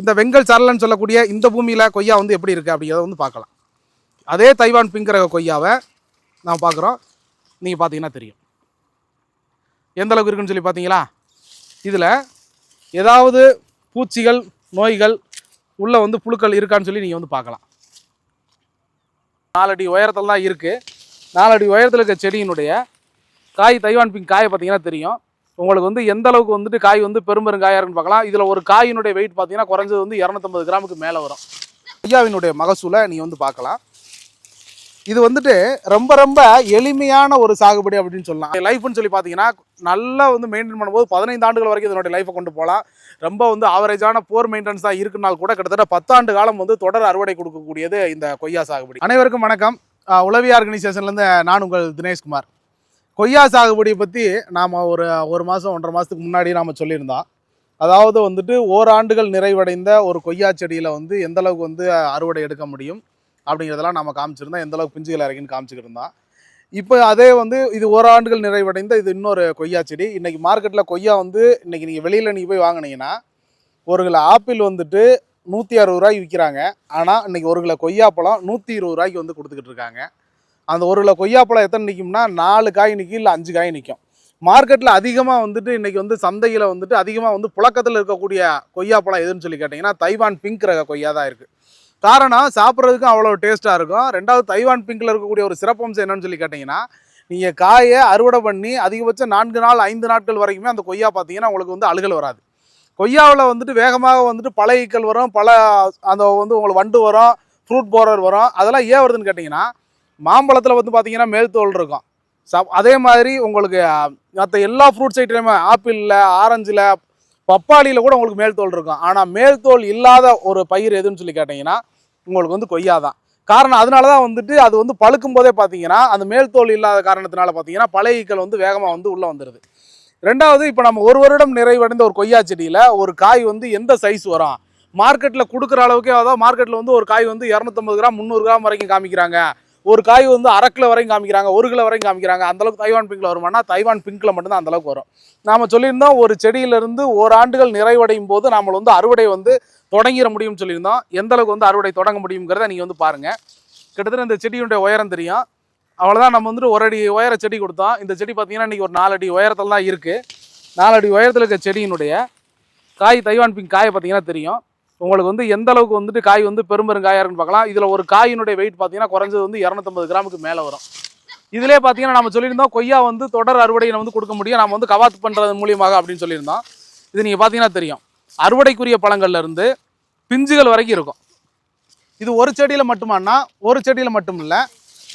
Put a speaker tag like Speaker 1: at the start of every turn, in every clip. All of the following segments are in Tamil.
Speaker 1: இந்த வெங்கல் சரலன்னு சொல்லக்கூடிய இந்த பூமியில் கொய்யா வந்து எப்படி இருக்குது அப்படிங்கிறத வந்து பார்க்கலாம். அதே தைவான் பிங்கிற கொய்யாவை நாம் பார்க்குறோம். நீங்கள் பார்த்தீங்கன்னா தெரியும். எந்த அளவுக்கு இருக்குன்னு சொல்லி பார்த்தீங்களா? இதில் ஏதாவது பூச்சிகள் நோய்கள் உள்ளே வந்து புழுக்கள் இருக்கான்னு சொல்லி நீங்கள் வந்து பார்க்கலாம். நாலடி உயரத்தில் தான் இருக்குது நாலடி உயரத்தில் இருக்க செடியினுடைய காய் தைவான் பிங்க் காயை பார்த்தீங்கன்னா தெரியும். உங்களுக்கு வந்து எந்த அளவுக்கு வந்துட்டு காய் வந்து பெரும்பெருங்காயாக இருக்குன்னு பார்க்கலாம். இதில் ஒரு காயினுடைய வெயிட் பார்த்தீங்கன்னா குறைஞ்சது வந்து இரநூத்தம்பது கிராமுக்கு மேலே வரும். கொய்யாவினுடைய மகசூலை நீங்கள் வந்து பார்க்கலாம். இது வந்துட்டு ரொம்ப ரொம்ப எளிமையான ஒரு சாகுபடி அப்படின்னு சொல்லலாம். லைஃப்னு சொல்லி பார்த்தீங்கன்னா நல்லா வந்து மெயின்டைன் பண்ணும்போது பதினைந்து ஆண்டுகள் வரைக்கும் இதனுடைய லைஃப்பை கொண்டு போகலாம். ரொம்ப வந்து ஆவரேஜான போர் மெயின்டெனன்ஸ் தான் இருக்குனால் கூட கிட்டத்தட்ட பத்தாண்டு காலம் வந்து தொடர் அறுவடை கொடுக்கக்கூடியது இந்த கொய்யா சாகுபடி. அனைவருக்கும் வணக்கம். உளவி ஆர்கனைசேஷன்லேருந்து நான் உங்கள் தினேஷ்குமார். கொய்யா சாகுபடியை பற்றி நாம் ஒரு ஒரு மாதம் ஒன்றரை மாதத்துக்கு முன்னாடி நாம் சொல்லியிருந்தோம் அதாவது வந்துட்டு ஓராண்டுகள் நிறைவடைந்த ஒரு கொய்யா செடியில் வந்து எந்தளவுக்கு வந்து அறுவடை எடுக்க முடியும் அப்படிங்கிறதெல்லாம் நம்ம காமிச்சிருந்தோம் எந்த அளவுக்கு பிஞ்சுகள் இறக்கின்னு காமிச்சிக்கிட்டு இருந்தோம் இப்போ அதே வந்து இது ஓராண்டுகள் நிறைவடைந்த இது இன்னொரு கொய்யா செடி. இன்றைக்கி மார்க்கெட்டில் கொய்யா வந்து இன்றைக்கி நீங்கள் வெளியில் நீங்கள் போய் வாங்குனீங்கன்னா ஒரு கிலோ ஆப்பிள் வந்துட்டு நூற்றி அறுபது ரூபாய்க்கு விற்கிறாங்க ஆனால் இன்னைக்கு ஒரு கிலோ கொய்யாப்பழம் நூற்றி இருபது ரூபாய்க்கு வந்து கொடுத்துக்கிட்டு இருக்காங்க. அந்த ஒரு கிலோ கொய்யாப்பழம் எத்தனை நிற்கும்னா நாலு காய் நிற்கும் இல்லை அஞ்சு காய் நிற்கும் மார்க்கெட்டில் அதிகமாக வந்துட்டு இன்றைக்கி வந்து சந்தையில் வந்துட்டு அதிகமாக வந்து புழக்கத்தில் இருக்கக்கூடிய கொய்யாப்பழம் எதுன்னு சொல்லி கேட்டிங்கன்னா தைவான் பிங்க் ரக கொய்யா தான் இருக்குது காரணம் சாப்பிட்றதுக்கும் அவ்வளோ டேஸ்ட்டாக இருக்கும். ரெண்டாவது தைவான் பிங்க்கில் இருக்கக்கூடிய ஒரு சிறப்பம்சம் என்னன்னு சொல்லி கேட்டிங்கன்னா நீங்கள் காயை அறுவடை பண்ணி அதிகபட்சம் நான்கு நாள் ஐந்து நாட்கள் வரைக்குமே அந்த கொய்யா பார்த்தீங்கன்னா உங்களுக்கு வந்து அழுகல் வராது. கொய்யாவில் வந்துட்டு வேகமாக வந்துட்டு பல ஈக்கள் வரும் பல அந்த வந்து உங்களுக்கு வண்டு வரும் ஃப்ரூட் போரர் வரும். அதெல்லாம் ஏன் வருதுன்னு கேட்டிங்கன்னா மாம்பழத்தில் வந்து பார்த்தீங்கன்னா மேல் தோல் இருக்கும். சப் அதே மாதிரி உங்களுக்கு மற்ற எல்லா ஃப்ரூட்ஸ் ஐட்டமே ஆப்பிளில் ஆரஞ்சில் பப்பாளியில் கூட உங்களுக்கு மேல் தோல் இருக்கும். ஆனால் மேல் தோல் இல்லாத ஒரு பயிர் எதுன்னு சொல்லி கேட்டிங்கன்னா உங்களுக்கு வந்து கொய்யா தான் காரணம் அதனால தான் வந்துட்டு அது வந்து பழுக்கும் போதே பார்த்தீங்கன்னா அந்த மேல் தோல் இல்லாத காரணத்தினால பார்த்தீங்கன்னா பழைய ஈக்கள் வந்து வேகமாக வந்து உள்ளே வந்துடுது ரெண்டாவது இப்போ நம்ம ஒரு வருடம் நிறைவடைந்த ஒரு கொய்யா செடியில் ஒரு காய் வந்து எந்த சைஸ் வரும்? மார்க்கெட்டில் கொடுக்குற அளவுக்கே அதாவது மார்க்கெட்டில் வந்து ஒரு காய் வந்து இரநூத்தம்பது கிராம் முந்நூறு கிராம் வரைக்கும் காமிக்கிறாங்க. ஒரு காய் வந்து அரை கிலோ வரையும் காமிக்கிறாங்க ஒரு கிலோ வரையும் காமிக்கிறாங்க. அந்த அளவுக்கு தைவான் பிங்கில் வருமானா தைவான் பிங்க்ல மட்டும்தான் அந்த அளவுக்கு வரும். நாம் சொல்லியிருந்தோம் ஒரு செடியிலிருந்து ஓராண்டுகள் நிறைவடையும் போது நாம் வந்து அறுவடை வந்து தொடங்கிட முடியும்னு சொல்லியிருந்தோம். எந்த அளவுக்கு வந்து அறுவடை தொடங்க முடியுங்கிறத நீங்க வந்து பாருங்கள் கிட்டத்தட்ட இந்த செடியுடைய உயரம் தெரியும். அவ்வளோதான் நம்ம வந்துட்டு ஒரு அடி உயர செடி கொடுத்தோம். இந்த செடி பார்த்தீங்கன்னா இன்றைக்கி ஒரு நாலு அடி உயரத்தில் தான் இருக்குது நாலு அடி உயரத்தில் இருக்க செடியினுடைய காய் தைவான் பிங்க் காயை பார்த்தீங்கன்னா தெரியும். உங்களுக்கு வந்து எந்த அளவுக்கு வந்துட்டு காய் வந்து பெரும்பெருங்காயா இருக்குன்னு பார்க்கலாம். இதில் ஒரு காயினுடைய வெயிட் பார்த்தீங்கன்னா குறைஞ்சது வந்து இரநூத்தம்பது கிராமுக்கு மேலே வரும். இதிலே பார்த்தீங்கன்னா நம்ம சொல்லியிருந்தோம் கொய்யா வந்து தொடர் அறுவடை வந்து கொடுக்க முடியும். நம்ம வந்து கவாத்து பண்ணுறது மூலியமாக அப்படின்னு சொல்லியிருந்தோம். இது நீங்கள் பார்த்தீங்கன்னா தெரியும். அறுவடைக்குரிய பழங்கள்ல இருந்து பிஞ்சுகள் வரைக்கும் இருக்கும். இது ஒரு செடியில் மட்டுமானா ஒரு செடியில் மட்டும் இல்லை.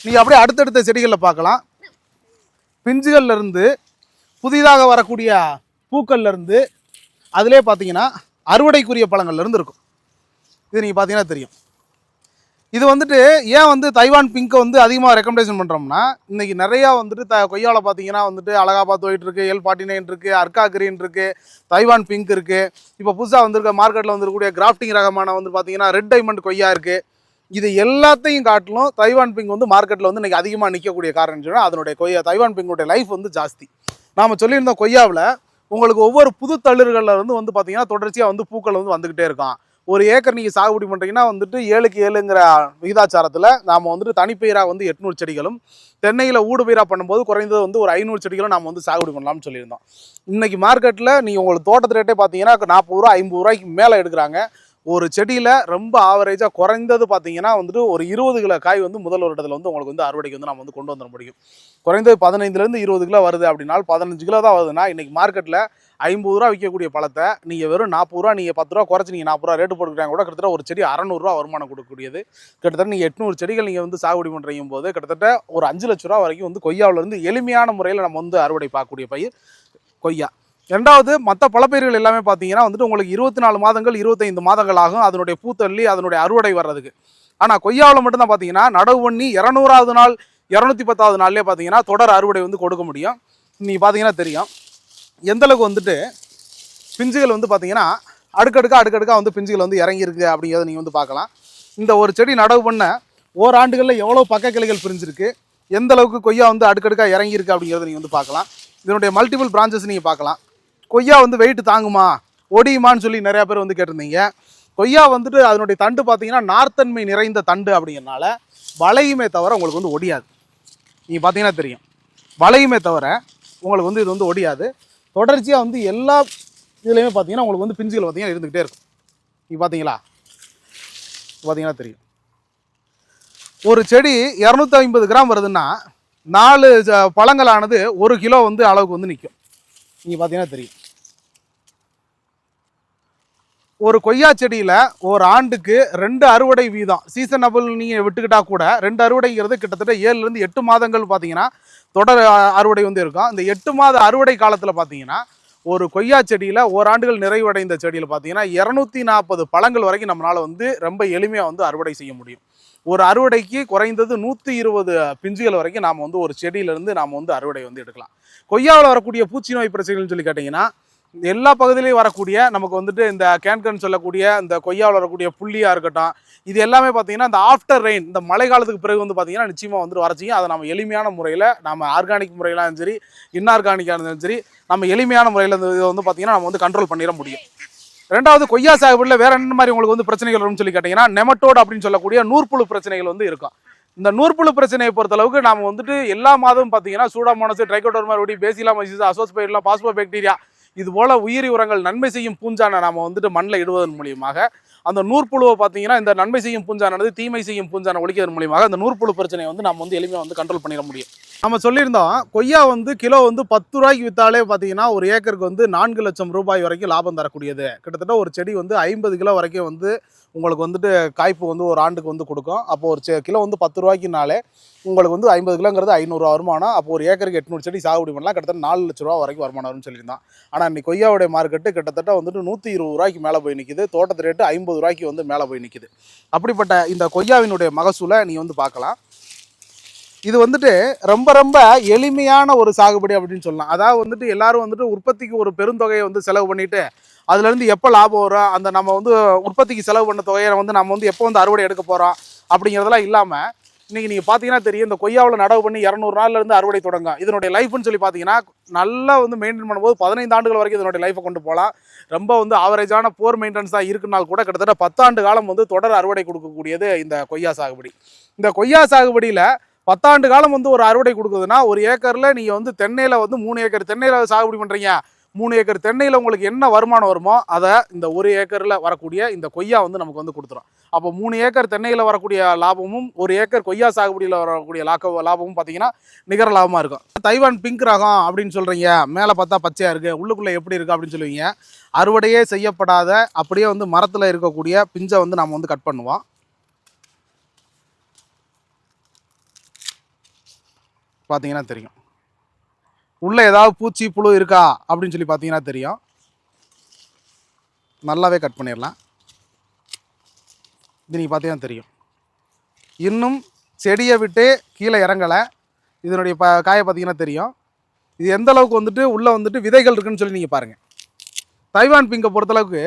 Speaker 1: நீங்கள் அப்படியே அடுத்தடுத்த செடிகளில் பார்க்கலாம். பிஞ்சுகள்லேருந்து புதிதாக வரக்கூடிய பூக்கள்லேருந்து அதிலே பார்த்தீங்கன்னா அறுவடைக்குரிய பழங்கள்லேருந்து இருக்கும். இது நீங்கள் பார்த்தீங்கன்னா தெரியும். இது வந்துட்டு ஏன் வந்து தைவான் பிங்கை வந்து அதிகமாக ரெக்கமெண்டேஷன் பண்ணுறோம்னா இன்றைக்கி நிறையா வந்துட்டு த கொய்யாவில் பார்த்தீங்கன்னா வந்துட்டு அழகாபாத் ஒயிட் இருக்குது எல் ஃபார்ட்டி நைன் இருக்குது அர்க்கா கிரீன் இருக்குது தைவான் பிங்க் இருக்குது இப்போ புதுசாக வந்திருக்க மார்க்கெட்டில் வந்துருக்கக்கூடிய கிராஃப்டிங் ரகமான வந்து பார்த்தீங்கன்னா ரெட் டைமண்ட் கொய்யா இருக்குது இது எல்லாத்தையும் காட்டிலும் தைவான் பிங்க் வந்து மார்க்கெட்டில் வந்து இன்றைக்கி அதிகமாக நிற்கக்கூடிய காரணம் சொன்னால் அதனுடைய கொய்யா தைவான் பிங்குடைய லைஃப் வந்து ஜாஸ்தி. நாம் சொல்லியிருந்தோம் கொய்யாவில் உங்களுக்கு ஒவ்வொரு புது தளிர்களில் இருந்து வந்து பார்த்தீங்கன்னா தொடர்ச்சியாக வந்து பூக்கள் வந்து வந்துக்கிட்டே இருக்கும் ஒரு ஏக்கர் நீங்கள் சாகுபடி பண்ணுறீங்கன்னா வந்துட்டு ஏழுக்கு ஏழுங்கிற விகிதாச்சாரத்தில் நாம் வந்துட்டு தனிப்பயிராக வந்து எட்நூறு செடிகளும் தென்னையில் ஊடு பயிராக பண்ணும்போது குறைந்தது வந்து ஒரு ஐநூறு செடிகளும் நாம் வந்து சாகுபடி பண்ணலாம்னு சொல்லியிருந்தோம். இன்றைக்கி மார்க்கெட்டில் நீங்கள் உங்களுக்கு தோட்டத்து ரேட்டே பார்த்தீங்கன்னா நாற்பது ரூபா ஐம்பது ரூபாய்க்கு மேலே எடுக்கிறாங்க. ஒரு செடியில் ரொம்ப ஆவரேஜாக குறைந்தது பார்த்தீங்கன்னா வந்துட்டு ஒரு இருபது கிலோ காய் வந்து முதல் வருடத்தில் வந்து உங்களுக்கு வந்து அறுவடைக்கு வந்து நம்ம வந்து கொண்டு வந்துட முடியும். குறைந்தது பதினைந்துலேருந்து இருபது கிலோ வருது அப்படின்னா பதினஞ்சு கிலோ தான் வருதுன்னா இன்றைக்கி மார்க்கெட்டில் ஐம்பது ரூபா விற்கக்கூடிய பழத்தை நீங்கள் வெறும் நாற்பது ரூபா நீங்கள் பத்து ரூபா குறைச்சி நீங்கள் நாற்பது ரூபா ரேட்டு போட்டுக்கிறாங்க கூட கிட்டத்தட்ட ஒரு செடி அறநூறுரூவா வருமானம் கொடுக்கக்கூடியது. கிட்டத்தட்ட நீங்கள் எட்நூறு செடிகள் நீங்கள் வந்து சாகுபடி பண்ணுறீங்க போது கிட்டத்தட்ட ஒரு அஞ்சு லட்ச ரூபா வரைக்கும் வந்து கொய்யாவிலேருந்து எளிமையான முறையில் நம்ம வந்து அறுவடை பார்க்கக்கூடிய பயிர் கொய்யா. ரெண்டாவது மற்ற பழப்பயிர்கள் எல்லாமே பார்த்தீங்கன்னா வந்துட்டு உங்களுக்கு இருபத்தி நாலு மாதங்கள் இருபத்தைந்து மாதங்கள் ஆகும். அதனுடைய பூத்தள்ளி அதனுடைய அறுவடை வர்றதுக்கு. ஆனால் கொய்யாவில் மட்டும்தான் பார்த்தீங்கன்னா நடவு பண்ணி இரநூறாவது நாள் இரநூத்தி பத்தாவது நாள்லேயே பார்த்தீங்கன்னா தொடர் அறுவடை வந்து கொடுக்க முடியும். நீங்கள் பார்த்தீங்கன்னா தெரியும். எந்தளவுக்கு வந்துட்டு பிஞ்சுகள் வந்து பார்த்தீங்கன்னா அடுக்கடுக்கா அடுக்கடுக்காக வந்து பிஞ்சுகள் வந்து இறங்கியிருக்கு அப்படிங்கிறத நீங்கள் வந்து பார்க்கலாம் இந்த ஒரு செடி நடவு பண்ண ஓராண்டுகளில் எவ்வளோ பக்க கிளைகள் பிரிஞ்சிருக்கு எந்த அளவுக்கு கொய்யா வந்து அடுக்கடுக்கா இறங்கியிருக்கு அப்படிங்கிறத நீங்கள் வந்து பார்க்கலாம் இதனுடைய மல்டிபிள் பிரான்ச்சஸ் நீங்கள் பார்க்கலாம் கொய்யா வந்து வெயிட் தாங்குமா? ஒடியுமான்னு சொல்லி நிறையா பேர் வந்து கேட்டிருந்தீங்க. கொய்யா வந்துட்டு அதனுடைய தண்டு பார்த்தீங்கன்னா நார்த்தன்மை நிறைந்த தண்டு அப்படிங்கிறனால வளையுமே தவிர உங்களுக்கு வந்து ஒடியாது. நீங்கள் பார்த்தீங்கன்னா தெரியும். வளையுமே தவிர உங்களுக்கு வந்து இது வந்து ஒடியாது. தொடர்ச்சியாக வந்து எல்லா இதுலேயுமே பார்த்தீங்கன்னா உங்களுக்கு வந்து பிஞ்சுகள் பார்த்தீங்கன்னா இருந்துக்கிட்டே இருக்கும். நீங்கள் பார்த்தீங்களா? பார்த்தீங்கன்னா தெரியும். ஒரு செடி இரநூத்தி ஐம்பது கிராம் வருதுன்னா நாலு ஜ- பழங்களானது ஒரு கிலோ வந்து அளவுக்கு வந்து நிற்கும் நீங்கள் பார்த்தீங்கன்னா தெரியும். ஒரு கொய்யா செடியில் ஒரு ஆண்டுக்கு ரெண்டு அறுவடை வீதம். சீசனபிள் நீங்கள் விட்டுக்கிட்டா கூட ரெண்டு அறுவடைங்கிறது கிட்டத்தட்ட ஏழுலேருந்து எட்டு மாதங்கள் பார்த்தீங்கன்னா தொடர் அறுவடை வந்து இருக்கும். இந்த எட்டு மாத அறுவடை காலத்தில் பார்த்தீங்கன்னா ஒரு கொய்யா செடியில் ஓராண்டுகள் நிறைவடைந்த செடியில் பார்த்தீங்கன்னா இரநூத்தி நாற்பது பழங்கள் வரைக்கும் நம்மளால் வந்து ரொம்ப எளிமையாக வந்து அறுவடை செய்ய முடியும். ஒரு அறுவடைக்கு குறைந்தது நூற்றி இருபது பிஞ்சுகள் வரைக்கும் நாம் வந்து ஒரு செடியிலேருந்து நாம் வந்து அறுவடை வந்து எடுக்கலாம். கொய்யாவில் வரக்கூடிய பூச்சி நோய் பிரச்சனைகள்னு சொல்லி கேட்டிங்கன்னா எல்லா பகுதியிலையும் வரக்கூடிய நமக்கு வந்துட்டு இந்த கேன்கன் சொல்லக்கூடிய இந்த கொய்யாவில் வரக்கூடிய புள்ளியாக இருக்கட்டும் இது எல்லாமே பார்த்தீங்கன்னா இந்த ஆஃப்டர் ரெயின் இந்த மழை காலத்துக்கு பிறகு வந்து பார்த்தீங்கன்னா நிச்சயமாக வந்துட்டு வரச்சிங்க அதை நம்ம எளிமையான முறையில் நம்ம ஆர்கானிக் முறையிலும் சரி இன்ஆர்கானிக்காக இருந்தாலும் சரி நம்ம எளிமையான முறையில் இந்த இதை வந்து பார்த்தீங்கன்னா நம்ம வந்து கண்ட்ரோல் பண்ணிட முடியும் ரெண்டாவது கொய்யா சாகுபடியில் வேறு என்ன மாதிரி உங்களுக்கு வந்து பிரச்சனைகள் வரும்னு சொல்லி கேட்டிங்கன்னா நெமட்டோடு அப்படின்னு சொல்லக்கூடிய நூற்புழு பிரச்சனைகள் வந்து இருக்கும் இந்த நூற்புழு பிரச்சனையை பொறுத்தளவுக்கு நம்ம வந்துட்டு எல்லா மாதமும் பார்த்தீங்கன்னா சூடாமோனஸ் ட்ரைகோடர்மா பேசிலா மைசிஸ் அசோஸ்பைட்லாம் பாஸ்போ பாக்டீரியா இது போல உயிரி உரங்கள் நன்மை செய்யும் பூஞ்சானை நாம வந்துட்டு மண்ணில் இடுவதன் மூலியமாக அந்த நூற்புழுவை பார்த்தீங்கன்னா இந்த நன்மை செய்யும் பூஞ்சானது தீமை செய்யும் பூஞ்சானை ஒழிக்கிறதன் மூலியமாக அந்த நூற்புழு பிரச்சனையை வந்து நம்ம வந்து எளிமையாக வந்து கண்ட்ரோல் பண்ணிட முடியும். நம்ம சொல்லியிருந்தோம் கொய்யா வந்து கிலோ வந்து பத்து ரூபாய்க்கு விற்றாலே பார்த்தீங்கன்னா ஒரு ஏக்கருக்கு வந்து நான்கு லட்சம் ரூபாய் வரைக்கும் லாபம் தரக்கூடியது. கிட்டத்தட்ட ஒரு செடி வந்து ஐம்பது கிலோ வரைக்கும் வந்து உங்களுக்கு வந்துட்டு காய்ப்பு வந்து ஒரு ஆண்டுக்கு வந்து கொடுக்கும். அப்போ ஒரு செ- கிலோ வந்து பத்து ரூபாய்க்குனாலே உங்களுக்கு வந்து ஐம்பது கிலோங்கிறது ஐநூறுரூவா வருமானம். அப்போ ஒரு ஏக்கருக்கு எட்நூறு செடி சாகுபடி பண்ணலாம். கிட்டத்தட்ட நாலு லட்ச ரூபா வரைக்கும் வருமானம் வரும்னு சொல்லியிருந்தான். ஆனால் இன்னைக்கு கொய்யாவுடைய மார்க்கெட்டு கிட்டத்தட்ட வந்துட்டு நூற்றி இருபது ரூபாய்க்கு மேலே போய் நிற்கிது தோட்டத்து ரேட்டு ஐம்பது ரூபாய்க்கு வந்து மேலே போய் நிற்கிது அப்படிப்பட்ட இந்த கொய்யாவினுடைய மகசூலை நீ வந்து பார்க்கலாம். இது வந்துட்டு ரொம்ப ரொம்ப எளிமையான ஒரு சாகுபடி அப்படின்னு சொல்லலாம். அதாவது வந்துட்டு எல்லாரும் வந்துட்டு உற்பத்திக்கு ஒரு பெருந்தொகையை வந்து செலவு பண்ணிட்டு அதுலேருந்து எப்போ லாபம் வரும்? அந்த நம்ம வந்து உற்பத்திக்கு செலவு பண்ண தொகையை வந்து நம்ம வந்து எப்போ வந்து அறுவடை எடுக்க போகிறோம் அப்படிங்கிறதெல்லாம் இல்லாமல் இன்றைக்கி நீங்கள் பார்த்தீங்கன்னா தெரியும் இந்த கொய்யாவில் நடவு பண்ணி இரநூறு நாள்லேருந்து அறுவடை தொடங்கும் இதனுடைய லைஃப்னு சொல்லி பார்த்தீங்கன்னா நல்லா வந்து மெயின்டைன் பண்ணும்போது பதினைந்து ஆண்டுகள் வரைக்கும் இதனுடைய லைஃப்பை கொண்டு போகலாம். ரொம்ப வந்து ஆவரேஜான போர் மெயின்டெனன்ஸ் தான் இருக்குனால் கூட கிட்டத்தட்ட பத்தாண்டு காலம் வந்து தொடர் அறுவடை கொடுக்கக்கூடியது இந்த கொய்யா சாகுபடி. இந்த கொய்யா சாகுபடியில் பத்தாண்டு காலம் வந்து ஒரு அறுவடை கொடுக்குதுன்னா ஒரு ஏக்கரில் நீங்கள் வந்து தென்னையில் வந்து மூணு ஏக்கர் தென்னையில் சாகுபடி பண்ணுறீங்க மூணு ஏக்கர் தென்னையில் உங்களுக்கு என்ன வருமானம் வருமோ அதை இந்த ஒரு ஏக்கரில் வரக்கூடிய இந்த கொய்யா வந்து நமக்கு வந்து கொடுத்துரும். அப்போ மூணு ஏக்கர் தென்னையில் வரக்கூடிய லாபமும் ஒரு ஏக்கர் கொய்யா சாகுபடியில் வரக்கூடிய லாக்க லாபமும் பார்த்தீங்கன்னா நிகர லாபமாக இருக்கும். தைவான் பிங்க் ரகம் அப்படின்னு சொல்கிறீங்க மேலே பார்த்தா பச்சையாக இருக்குது உள்ளுக்குள்ளே எப்படி இருக்குது அப்படின்னு சொல்லுவீங்க. அறுவடையே செய்யப்படாத அப்படியே வந்து மரத்தில் இருக்கக்கூடிய பிஞ்சை வந்து நம்ம வந்து கட் பண்ணுவோம். பார்த்தீங்கன்னா தெரியும். உள்ளே ஏதாவது பூச்சி புழு இருக்கா அப்படின்னு சொல்லி பார்த்தீங்கன்னா தெரியும். நல்லாவே கட் பண்ணிடலாம். இது நீங்கள் பார்த்தீங்கன்னா தெரியும். இன்னும் செடியை விட்டு கீழே இறங்கலை. இதனுடைய ப காயை பார்த்தீங்கன்னா தெரியும். இது எந்த அளவுக்கு வந்துட்டு உள்ளே வந்துட்டு விதைகள் இருக்குன்னு சொல்லி நீங்கள் பாருங்கள் தைவான் பிங்கை பொறுத்தளவுக்கு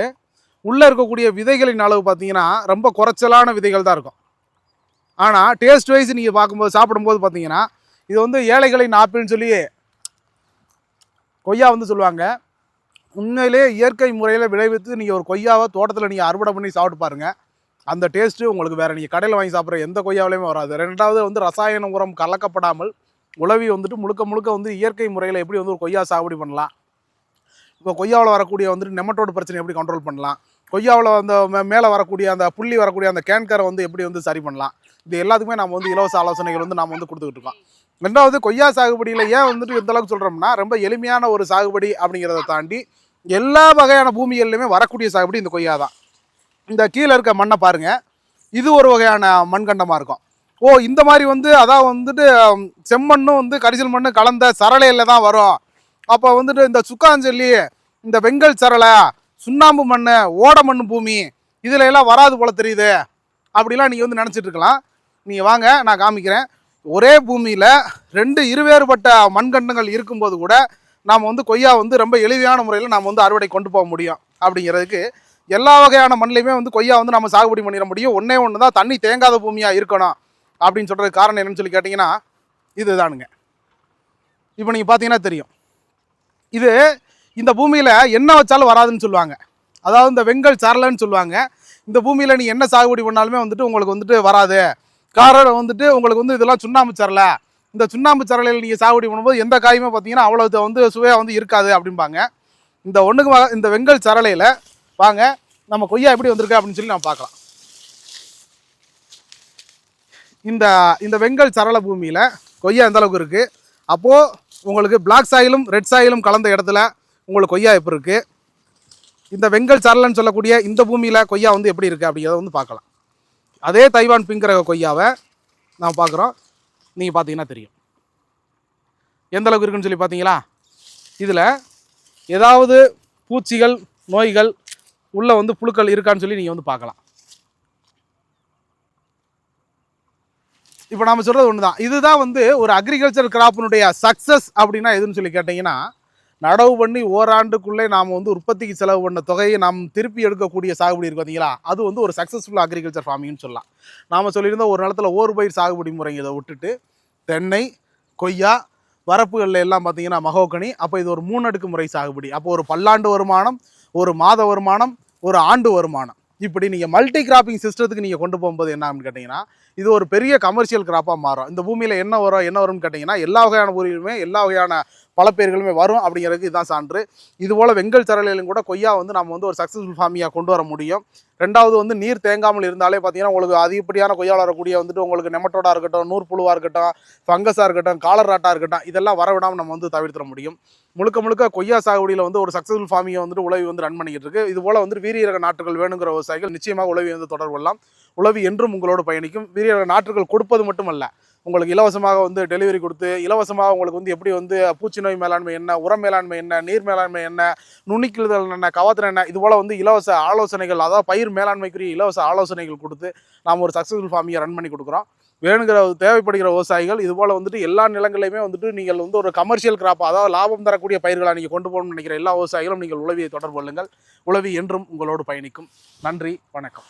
Speaker 1: உள்ளே இருக்கக்கூடிய விதைகளின் அளவு பார்த்தீங்கன்னா ரொம்ப குறைச்சலான விதைகள் தான் இருக்கும். ஆனால் டேஸ்ட் வைஸ் நீங்கள் பார்க்கும்போது சாப்பிடும்போது பார்த்தீங்கன்னா இது வந்து ஏழைகளின் ஆப்பிள்னு சொல்லி கொய்யா வந்து சொல்லுவாங்க. உண்மையிலே இயற்கை முறையில் விளைவித்து நீங்கள் ஒரு கொய்யாவை தோட்டத்தில் நீங்கள் அறுவடை பண்ணி சாப்பிட்டு பாருங்கள் அந்த டேஸ்ட்டு உங்களுக்கு வேறு நீங்கள் கடையில் வாங்கி சாப்பிட்ற எந்த கொய்யாவிலையுமே வராது. ரெண்டாவது வந்து ரசாயன உரம் கலக்கப்படாமல் உழவி வந்துட்டு முழுக்க முழுக்க வந்து இயற்கை முறையில் எப்படி வந்து ஒரு கொய்யா சாகுபடி பண்ணலாம். இப்போ கொய்யாவில் வரக்கூடிய வந்துட்டு நெமட்டோடு பிரச்சனை எப்படி கண்ட்ரோல் பண்ணலாம். கொய்யாவில் அந்த மே- மேலே வரக்கூடிய அந்த புள்ளி வரக்கூடிய அந்த கேன்கரை வந்து எப்படி வந்து சரி பண்ணலாம். இது எல்லாத்துக்குமே நம்ம வந்து இலவச ஆலோசனைகள் வந்து நம்ம வந்து கொடுத்துக்கிட்டு இருக்கோம். ரெண்டாவது கொய்யா சாகுபடியில் ஏன் வந்துட்டு இந்த அளவுக்கு சொல்கிறோம்னா ரொம்ப எளிமையான ஒரு சாகுபடி அப்படிங்கிறத தாண்டி எல்லா வகையான பூமிகள்லையுமே வரக்கூடிய சாகுபடி இந்த கொய்யா தான். இந்த கீழே இருக்க மண்ணை பாருங்க. இது ஒரு வகையான மண்கண்டமாக இருக்கும். ஓ இந்த மாதிரி வந்து அதான் வந்துட்டு செம்மண்ணும் வந்து கரிசல் மண்ணு கலந்த சரளையில் தான் வரும். அப்போ வந்துட்டு இந்த சுக்காஞ்சொல்லி இந்த வெங்கல் சரளை சுண்ணாம்பு மண் ஓட மண் பூமி இதில் எல்லாம் வராது போல தெரியுது. அப்படிலாம் நீங்கள் வந்து நினச்சிட்டு இருக்கலாம். நீங்கள் வாங்க நான் காமிக்கிறேன். ஒரே பூமியில் ரெண்டு இருவேறுபட்ட மண்கண்டங்கள் இருக்கும்போது கூட நாம் வந்து கொய்யா வந்து ரொம்ப எளிமையான முறையில் நாம் வந்து அறுவடை கொண்டு போக முடியும் அப்படிங்கிறதுக்கு எல்லா வகையான மண்ணிலையுமே வந்து கொய்யா வந்து நம்ம சாகுபடி பண்ணிட முடியும். ஒன்றே ஒன்று தான் தண்ணி தேங்காத பூமியாக இருக்கணும் அப்படின்னு சொல்கிறது காரணம் என்னன்னு சொல்லி கேட்டிங்கன்னா இதுதானுங்க. இப்போ நீங்கள் பார்த்தீங்கன்னா தெரியும். இது இந்த பூமியில் என்ன வச்சாலும் வராதுன்னு சொல்லுவாங்க. அதாவது இந்த வெங்கல் சரலன்னு சொல்லுவாங்க. இந்த பூமியில் நீ என்ன சாகுபடி பண்ணாலுமே வந்துட்டு உங்களுக்கு வந்துட்டு வராது. காரணம் வந்துட்டு உங்களுக்கு வந்து இதெல்லாம் சுண்ணாம்பு சரல இந்த சுண்ணாம்பு சரலையில் நீங்கள் சாகுபடி பண்ணும்போது எந்த காயுமே பார்த்தீங்கன்னா அவ்வளோ வந்து சுவையாக வந்து இருக்காது அப்படிம்பாங்க. இந்த ஒன்றுக்கு வ- இந்த வெங்கல் சரளையில் வாங்க நம்ம கொய்யா எப்படி வந்திருக்கு அப்படின்னு சொல்லி நம்ம பார்க்கலாம். இந்த இந்த வெங்கல் சரள பூமியில் கொய்யா எந்த அளவுக்கு இருக்குது அப்போது உங்களுக்கு பிளாக் சாயிலும் ரெட் சாயிலும் கலந்த இடத்துல உங்களுக்கு கொய்யா எப்படி இருக்குது இந்த வெங்கல் சரளன்னு சொல்லக்கூடிய இந்த பூமியில் கொய்யா வந்து எப்படி இருக்குது அப்படிங்கிறத வந்து பார்க்கலாம். அதே தைவான் பிங்கிற கொய்யாவை நாம் பார்க்குறோம். நீங்கள் பார்த்தீங்கன்னா தெரியும். எந்த அளவுக்கு இருக்குன்னு சொல்லி பார்த்தீங்களா? இதில் ஏதாவது பூச்சிகள் நோய்கள் உள்ளே வந்து புழுக்கள் இருக்கான்னு சொல்லி நீங்கள் வந்து பார்க்கலாம். இப்போ நாம் சொல்கிறது ஒன்று தான் இதுதான் வந்து ஒரு அக்ரிகல்ச்சர் கிராப்பினுடைய சக்ஸஸ் அப்படின்னா எதுன்னு சொல்லி கேட்டிங்கன்னா நடவு பண்ணி ஓராண்டுக்குள்ளே நாம் வந்து உற்பத்திக்கு செலவு பண்ண தொகையை நாம் திருப்பி எடுக்கக்கூடிய சாகுபடி இருக்கு பார்த்தீங்களா அது வந்து ஒரு சக்ஸஸ்ஃபுல் அக்ரிகல்ச்சர் ஃபார்மிங்னு சொல்லலாம். நாம் சொல்லியிருந்தோம் ஒரு நிலத்தில் ஓர் பயிர் சாகுபடி முறை இதை விட்டுட்டு தென்னை கொய்யா வரப்புகளில் எல்லாம் பார்த்தீங்கன்னா மகோக்கனி அப்போ இது ஒரு மூணடுக்கு முறை சாகுபடி. அப்போ ஒரு பல்லாண்டு வருமானம் ஒரு மாத வருமானம் ஒரு ஆண்டு வருமானம். இப்படி நீங்கள் மல்டி கிராப்பிங் சிஸ்டத்துக்கு நீங்கள் கொண்டு போகும்போது என்ன கேட்டிங்கன்னா இது ஒரு பெரிய கமர்ஷியல் கிராப்பாக மாறும். இந்த பூமியில் என்ன வரும் என்ன வரும்னு கேட்டிங்கன்னா எல்லா வகையான பொருளுமே எல்லா வகையான பல பேர்களுமே வரும் அப்படிங்கிறதுக்கு இதுதான் சான்று. இதுபோல் வெங்கல் சரலையிலும் கூட கொய்யா வந்து நம்ம வந்து ஒரு சக்ஸஸ்ஃபுல் ஃபார்மியாக கொண்டு வர முடியும். ரெண்டாவது வந்து நீர் தேங்காமல் இருந்தாலே பார்த்தீங்கன்னா உங்களுக்கு அதிகப்படியான கொய்யா வரக்கூடிய வந்துட்டு உங்களுக்கு நெமட்டோடா இருக்கட்டும் நூற்புழுவாக இருக்கட்டும் ஃபங்கஸாக இருக்கட்டும் காலராட்டாக இருக்கட்டும் இதெல்லாம் வர விடாமல் நம்ம வந்து தவிர்த்திட முடியும். முழுக்க முழுக்க கொய்யா சாகுபடியில் வந்து ஒரு சக்ஸஸ்ஃபுல் ஃபார்மிங்கை வந்துட்டு உழவி வந்து ரன் பண்ணிக்கிட்டு இருக்கு. இது போல் வந்து வீரியரக நாட்டுகள் வேணுங்கிற விவசாயிகள் நிச்சயமாக உழவி வந்து தொடர்பு கொள்ளலாம். உழவி என்றும் உங்களோடு பயணிக்கும். வீரியரக நாற்றுகள் கொடுப்பது மட்டுமல்ல. உங்களுக்கு இலவசமாக வந்து டெலிவரி கொடுத்து இலவசமாக உங்களுக்கு வந்து எப்படி வந்து பூச்சி நோய் மேலாண்மை என்ன உரம் மேலாண்மை என்ன நீர் மேலாண்மை என்ன நுண்ணிக்கிழுதல் என்ன கவாத்திரம் என்ன இது போல் வந்து இலவச ஆலோசனைகள் அதாவது பயிர் மேலாண்மைக்குரிய இலவச ஆலோசனைகள் கொடுத்து நாம் ஒரு சக்ஸஸ்ஃபுல் ஃபார்மியை ரன் பண்ணி கொடுக்குறோம். வேணுங்கிற தேவைப்படுகிற விவசாயிகள் இது போல் வந்துட்டு எல்லா நிலங்களையுமே வந்துட்டு நீங்கள் வந்து ஒரு கமர்ஷியல் கிராப் அதாவது லாபம் தரக்கூடிய பயிர்களை நீங்கள் கொண்டு போகணும்னு நினைக்கிற எல்லா விவசாயிகளும் நீங்கள் உளவியை தொடர்பு கொள்ளுங்கள். உளவி என்றும் உங்களோடு பயணிக்கும். நன்றி வணக்கம்.